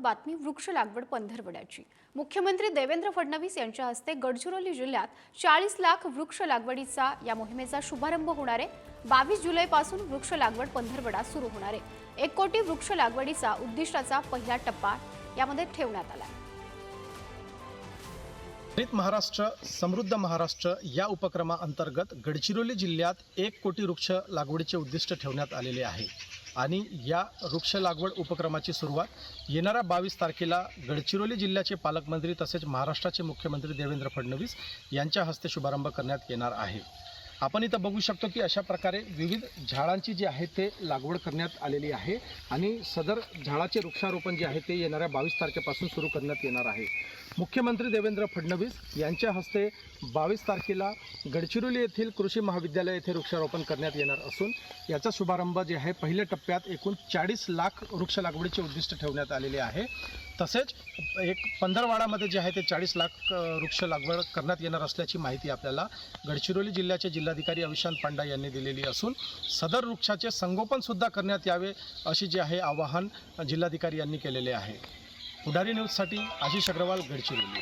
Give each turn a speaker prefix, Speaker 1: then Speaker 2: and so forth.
Speaker 1: बातमी वृक्ष लागवड पंधरवड्याची. मुख्यमंत्री देवेंद्र फडणवीस यांच्या हस्ते गडचिरोली जिल्ह्यात चाळीस लाख वृक्ष लागवडीचा या मोहिमेचा शुभारंभ होणार आहे. बावीस जुलैपासून वृक्ष लागवड पंधरवडा सुरू होणार आहे. एक कोटी वृक्ष लागवडीचा उद्दिष्टाचा पहिला टप्पा यामध्ये ठेवण्यात आला.
Speaker 2: हरित महाराष्ट्र समृद्ध महाराष्ट्र या उपक्रमाअंतर्गत गडचिरोली जिल्ह्यात एक कोटी वृक्ष लागवडीचे उद्दिष्ट ठेवण्यात आलेले आहे. आणि या वृक्ष लागवड उपक्रमाची सुरुवात येणाऱ्या बावीस तारखेला गडचिरोली जिल्ह्याचे पालकमंत्री तसेच महाराष्ट्राचे मुख्यमंत्री देवेंद्र फडणवीस यांच्या हस्ते शुभारंभ करण्यात येणार आहे. आपण इथं बघू शकतो की अशा प्रकारे विविध झाडांची जी आहे ते लागवड करण्यात आलेली आहे आणि सदर झाडाचे वृक्षारोपण जे आहे ते येणाऱ्या बावीस तारखेपासून सुरू करण्यात येणार आहे. मुख्यमंत्री देवेंद्र फडणवीस यांच्या हस्ते बावीस तारखेला गडचिरोली येथील कृषी महाविद्यालय येथे वृक्षारोपण करण्यात येणार असून याचा शुभारंभ जे आहे पहिल्या टप्प्यात एकूण चाळीस लाख वृक्ष लागवडीचे उद्दिष्ट ठेवण्यात आलेले आहे. तसेच एक पंधरवाडामध्ये जे आहे ते चाळीस लाख वृक्ष लागवड करण्यात येणार असल्याची माहिती आपल्याला गडचिरोली जिल्ह्याचे जिल्हाधिकारी अविशांत पांडा यांनी दिलेली असून सदर वृक्षाचे संगोपन सुद्धा करण्यात यावे अशी जे आहे आवाहन जिल्हाधिकारी यांनी केलेले आहे. पुढारी न्यूजसाठी आशिष अग्रवाल गडचिरोली.